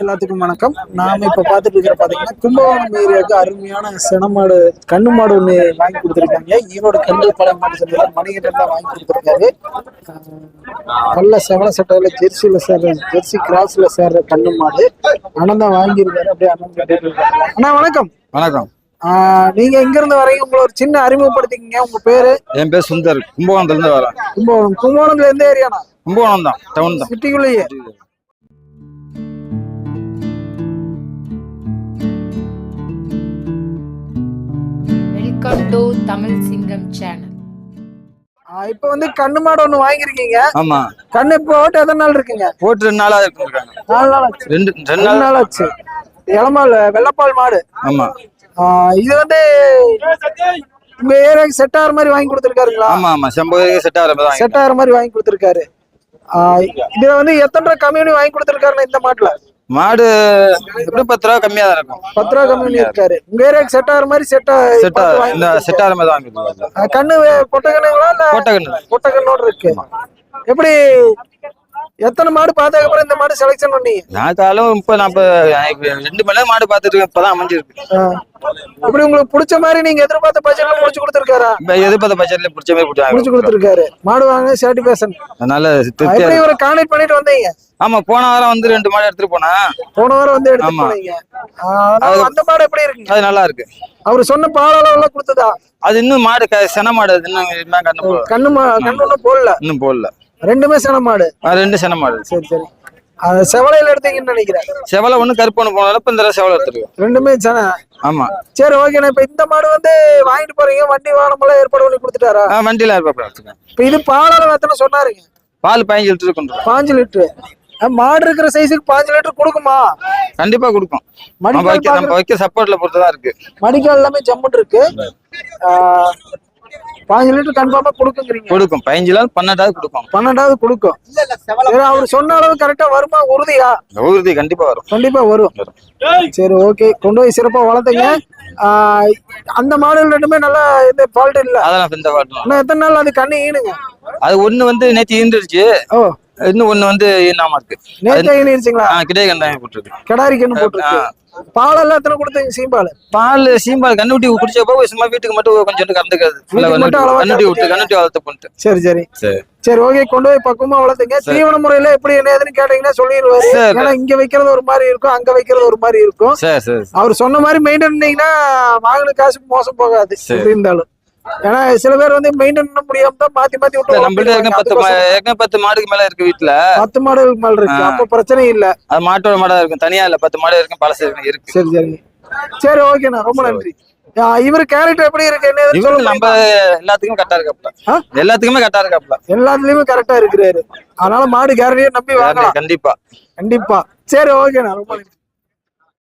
எல்லாத்துக்கும் வணக்கம். நாம இப்ப பாத்துட்டு இருக்கிற பாத்தீங்கன்னா கும்பகோணம் ஏரியாவுக்கு அருமையான சினமாடு கண்ணு மாடு ஒண்ணு வாங்கி கொடுத்துருக்காங்க. ஈரோடு கல்லு பழைய மாடு மணிகண்டன் தான் வாங்கி கொடுத்துருக்காரு. நல்ல செவல சட்டையில ஜெர்சியில சேர்ற ஜெர்சி கிராஸ்ல சேர்ற கண்ணு மாடு. அண்ணன் தான் வாங்கியிருக்காரு. அப்படியே அண்ணன் கேட்டுட்டு இருக்காரு. அண்ணா வணக்கம். வணக்கம். ஆஹ் நீங்க எங்க இருந்து வரீங்க? உங்களை ஒரு சின்ன அறிமுகப்படுத்திக்கங்க. உங்க பேரு? என் பேர் சுந்தர். கும்பகோணத்துல இருந்து வரேன். கும்பகோணம். கும்பகோணத்துல எந்த ஏரியாண்ணா? கும்பகோணம் தான். டவுன் தான். சிட்டிக்குள்ளேயே. தமிழ் சிங்கம் சேனல் ஆஹ் இப்ப வந்து கண்ணு மாடு ஒண்ணு வாங்கியிருக்கீங்க. ஆமா. கண்ணு இப்போ ஓட்டு எத்தனை நாள் இருக்குங்க? போட்டு ரெண்டு நாளா இருக்காங்க நாலு நாள் ஆச்சு. ரெண்டு ரெண்டு நாள். நாள் ஆச்சு. இளமால் வெள்ளப்பால் மாடு. ஆமா. ஆஹ் இது வந்து உங்க ஏரியாக்கு செட் ஆகிற மாதிரி வாங்கி கொடுத்துருக்காருங்களா? ஆமா ஆமா. செம்பது செட் ஆகிற மாதிரி செட் ஆகிற மாதிரி வாங்கி கொடுத்துருக்காரு. ஆஹ் இதுல வந்து எத்தனை ரூபா கம்மியூனி வாங்கி கொடுத்துருக்காருண்ணா இந்த மாட்டுல? மாடு எப்படி பத்து ரூபா கம்மியா தான் இருக்கும். பத்து ரூபா கம்மியூனி இருக்காரு. உங்க ஏரியாக்கு செட் ஆகிற மாதிரி செட் செட் இந்த செட் ஆகிற மாதிரி தான். கண்ணு பொட்டை கண்ணுங்களா இல்ல கோட்டை கண்ணு. பொட்டை கண்ணோட இருக்கு. எப்படி எத்தனை மாடு பார்த்ததுக்கு அப்புறம் இந்த மாடு செலெக்ஷன் பண்ணீங்க நான் காலம் முப்பது நாற்பது இப்ப ரெண்டு மணி நேரம் மாடு பார்த்துட்டு இருக்கேன் இப்பதான் அமைஞ்சிருக்கு. ஆஹ் எப்படி உங்களுக்கு பிடிச்ச மாதிரி நீங்க எதிர்பார்த்த பட்ஜெட்ல முடிச்சு கொடுத்துருக்காரா? இப்ப எதிர்பார்த்த பட்ஜெட்ல பிடிச்ச மாதிரி முடிச்சு கொடுத்துருக்காரு. மாடு வாங்க சாட்டிஸ்பேஷன் அதனால இருக்கு. இவரை கான்டாக்ட் பண்ணிட்டு வந்தீங்க? ஆமா போன வாரம் வந்து ரெண்டு மாடு எடுத்துட்டு போனேன் போன வாரம் வந்து எடுத்து. போனீங்க. அந்த மாடு எப்படி இருக்குங்க அது நல்லா இருக்கு. அவர் சொன்ன பால் அளவு எல்லாம் கொடுத்ததா? அது இன்னும் மாடு சென மாடு அது இன்னும் கண்ணு கண்ணு கண்ணு ஒண்ணும் போடல. இன்னும் போடல. ரெண்டுமே சின மாடு ரெண்டு சென மாடு சரி சரி. அது செவலையில எடுத்தீங்கன்னு நினைக்கிறேன். செவலை ஒண்ணு கருப்பு ஒண்ணு போனாலும் இப்ப இந்த செவலை எடுத்துருக்கோம் ரெண்டுமே சன. ஆமா. சரி ஓகேண்ணா இப்ப இந்த மாடு வந்து வாங்கிட்டு போறீங்க. வண்டி வாகனம் எல்லாம் ஏற்பாடு பண்ணி கொடுத்துட்டாரா? வண்டியில எடுத்துக்கேன் இப்ப இது பால் அளவு எத்தனை சொன்னாருங்க? பால் பதினஞ்சு லிட்டர் கொண்டு. பாஞ்சு லிட்டரு. மாடு இருக்கிற சைஸுக்கு பாஞ்சு லிட்டர் கொடுக்குமா? கண்டிப்பா கொடுக்கும். மடிக்கால் வைக்க நம்ம வைக்க சப்போர்ட்ல பொறுத்துதான் இருக்கு. மடிக்கால் எல்லாமே ஜம்முன்னு இருக்கு. பாஞ்சு லிட்டர் கன்ஃபார்மா கொடுக்குங்கிறீங்க. கொடுக்கும். பதினஞ்சுல இருந்து பன்னெண்டாவது கொடுக்கும். பன்னெண்டாவது கொடுக்கும். அவர் சொன்ன அளவு கரெக்டா வருமா உறுதியா? உறுதி கண்டிப்பா வரும். கண்டிப்பா வரும். சரி ஓகே கொண்டு போய் சிறப்பா வளர்த்துங்க. ஆஹ் அந்த மாடல் ரெண்டுமே நல்லா இந்த ஃபால்ட் இல்ல. அதெல்லாம் இந்த வாட்டும் இன்னும் எத்தனை நாள் அது கண்ணு ஈனுங்க? அது ஒண்ணு வந்து நேத்து ஈந்துருச்சு. ஓ. இன்னும் ஒண்ணு வந்து ஈனாம இருக்கு. நேற்று ஈனிருச்சுங்களா? கிடையாது கண்டாயம் போட்டுருக்கு. கிடாரி கண்ணு போட்டுருக்கு. பால் எல்லாம் எத்தனை கொடுத்தீங்க சீம்பால். பால் சீம்பால் கண்ணுட்டி குடிச்சப்போ சும்மா வீட்டுக்கு மட்டும் கொஞ்சம் கறந்துக்காது கண்ணுட்டி விட்டு கண்ணுட்டி வளர்த்து பண்ணிட்டு சரி சரி. சரி. சரி ஓகே கொண்டு போய் பக்குவமா வளர்த்துங்க. தீவன முறையில எப்படி என்ன ஏதுன்னு கேட்டீங்கன்னா சொல்லிடுவாரு. ஏன்னா இங்க வைக்கிறது ஒரு மாதிரி இருக்கும் அங்க வைக்கிறது ஒரு மாதிரி இருக்கும். சரி சரி அவர் சொன்ன மாதிரி மெயின்டைன் பண்ணீங்கன்னா வாங்கின காசுக்கு மோசம் போகாது. இருந்தாலும். ஏன்னா சில பேர் வந்து மெயின்டைன் பண்ண முடியாம தான் மாத்தி மாத்தி விட்டு நம்மள்ட்ட ஏற்கனவே பத்து மா- ஏற்கனவே பத்து மாடுக்கு மேல இருக்கு வீட்டுல பத்து மாடுகளுக்கு மேல இருக்கு. ஆ. அப்ப பிரச்சனை இல்ல. அது மாட்டோட மாடா இருக்கும். தனியா இல்ல பத்து மாடு இருக்கும் பழசு இருக்கு இருக்கு. சரி சரி. சரி ஓகேண்ணா ரொம்ப நன்றி. ஆ, இவர் கேரக்டர் எப்படி இருக்கு? என்ன ஏதுன்னு இவரு. நம்ம எல்லாத்துக்குமே கரெக்டா இருக்காப்ல ஆ? எல்லாத்துக்குமே கரெக்டா இருக்காப்ல எல்லாத்துலயுமே கரெக்டா இருக்கிறாரு. அதனால மாடு கேரண்டியை நம்பி வாங்கலாம். கண்டிப்பா. கண்டிப்பா. சரி ஓகேண்ணா ரொம்ப நன்றி.